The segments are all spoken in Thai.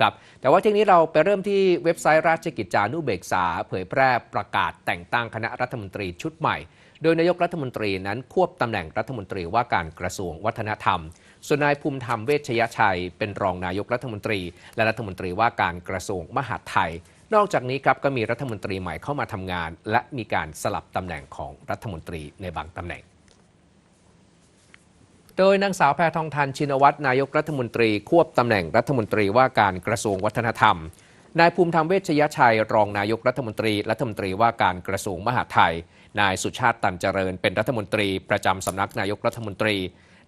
ครับแต่ว่าทีนี้เราไปเริ่มที่เว็บไซต์ราชกิจจานุเบกษา เผยแพร่ประกาศแต่งตั้งคณะรัฐมนตรีชุดใหม่ โดยนายกรัฐมนตรีนั้นควบตำแหน่งรัฐมนตรีว่าการกระทรวงวัฒนธรรม ส่วนนายภูมิธรรมเวชยชัย เป็นรองนายกรัฐมนตรี และรัฐมนตรีว่าการกระทรวงมหาดไทย นอกจากนี้ครับก็มีรัฐมนตรีใหม่เข้ามาทำงาน และมีการสลับตำแหน่งของรัฐมนตรีในบางตำแหน่ง โดยนางสาวแพทองทานชินวัตรนายกรัฐมนตรี ควบตำแหน่งรัฐมนตรีว่าการกระทรวงวัฒนธรรม นายภูมิธรรมเวชยชัย รองนายกรัฐมนตรีรัฐมนตรีว่าการกระทรวงมหาดไทย นายสุชาติตันเจริญ เป็นรัฐมนตรี ประจำสำนักนายกรัฐมนตรี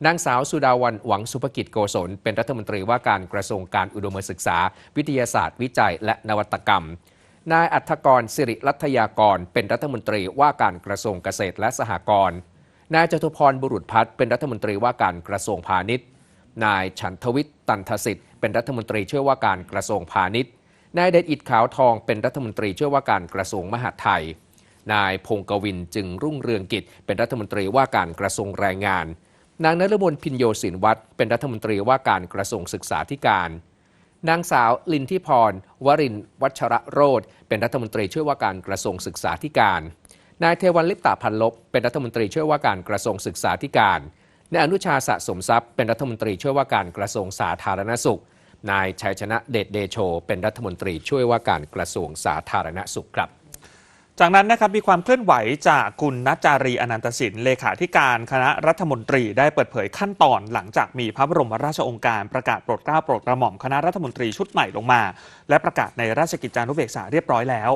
นางสาวสุดาวันหวังสุภกิจโกศลเป็นรัฐมนตรีว่าการกระทรวงการอุดมศึกษา วิทยาศาสตร์ วิจัย และนวัตกรรม นายอัธกรสิริรัตยากร เป็นรัฐมนตรีว่าการกระทรวงเกษตรและสหกรณ์ นายจตุพรบุรุษพัฒน์เป็นรัฐมนตรีว่าการกระทรวงพาณิชย์ นายฉันทวิทย์ตันทสิทธิ์เป็นรัฐมนตรีช่วยว่าการกระทรวงพาณิชย์ นายเดชอิดขาวทองเป็นรัฐมนตรีช่วยว่าการกระทรวงมหาดไทย นายพงกวินจึงรุ่งเรืองกิจ เป็นรัฐมนตรีว่าการกระทรวงแรงงาน นางนฤมลพินโยสินวัตรเป็นรัฐมนตรีว่าการกระทรวงศึกษาธิการ นางสาวลินทิพรวรินวัชระโรธเป็นรัฐมนตรีช่วยว่าการกระทรวงศึกษาธิการ นายเทวันลิปตาพันลบเป็นรัฐมนตรีช่วยว่าการกระทรวงศึกษาธิการนายอนุชาสะสมทรัพย์เป็นรัฐมนตรีช่วยว่าการกระทรวงสาธารณสุข นายชัยชนะเดชเดโช เป็นรัฐมนตรีช่วยว่าการกระทรวงสาธารณสุขครับ จากนั้นนะครับมีความเคลื่อนไหวจากคุณนัจจารีอนันตสินเลขาธิการคณะรัฐมนตรีได้เปิดเผยขั้นตอนหลังจากมีพระบรมราชองค์การประกาศโปรดเกล้าโปรดกระหม่อมคณะรัฐมนตรีชุดใหม่ลงมา และประกาศในราชกิจจานุเบกษาเรียบร้อยแล้ว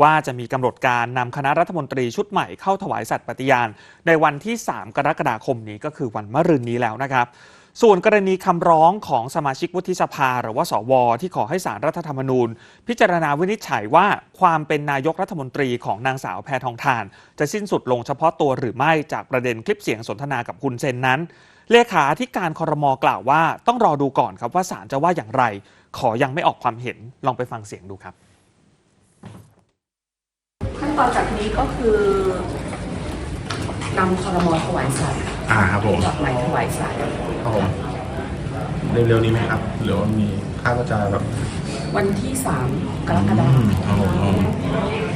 ว่าจะมีกำหนดการนำคณะรัฐมนตรีชุดใหม่เข้าถวายสัตย์ปฏิญาณ ในวันที่ 3 กรกฎาคมนี้ก็คือวันมะรืนนี้แล้วนะครับ ส่วนกรณีคำร้องของสมาชิกวุฒิสภา หรือว่าสว ที่ขอให้สารรัฐธรรมนูญ พิจารณาวินิจฉัยว่าความเป็นนายกรัฐมนตรีของนางสาวแพทองทาน จะสิ้นสุดลงเฉพาะตัวหรือไม่จากประเด็นคลิปเสียงสนทนากับคุณเซนนั้นเลขาธิการคอรมอกล่าวว่า ต้องรอดูก่อนครับว่าศาลจะว่าอย่างไร ขอยังไม่ออกความเห็นลองไปฟังเสียงดูครับ ตอนจากนี้ก็คือนำคอรมอถวายสัตย์อ่าครับผมดอกไม้ถวายสัตย์ครับผมเร็วๆนี้ไหมครับหรือว่ามีคาดว่าจะแบบวันที่สามกรกฎาคมครับผม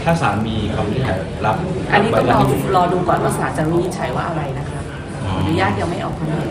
ถ้าศาลมีคำวินิจฉัยรับอันนี้ต้องรอใบรอดูก่อนว่าศาลจะวินิจฉัยว่าอะไรนะคะอ๋ออนุญาตยังไม่ออกความเห็น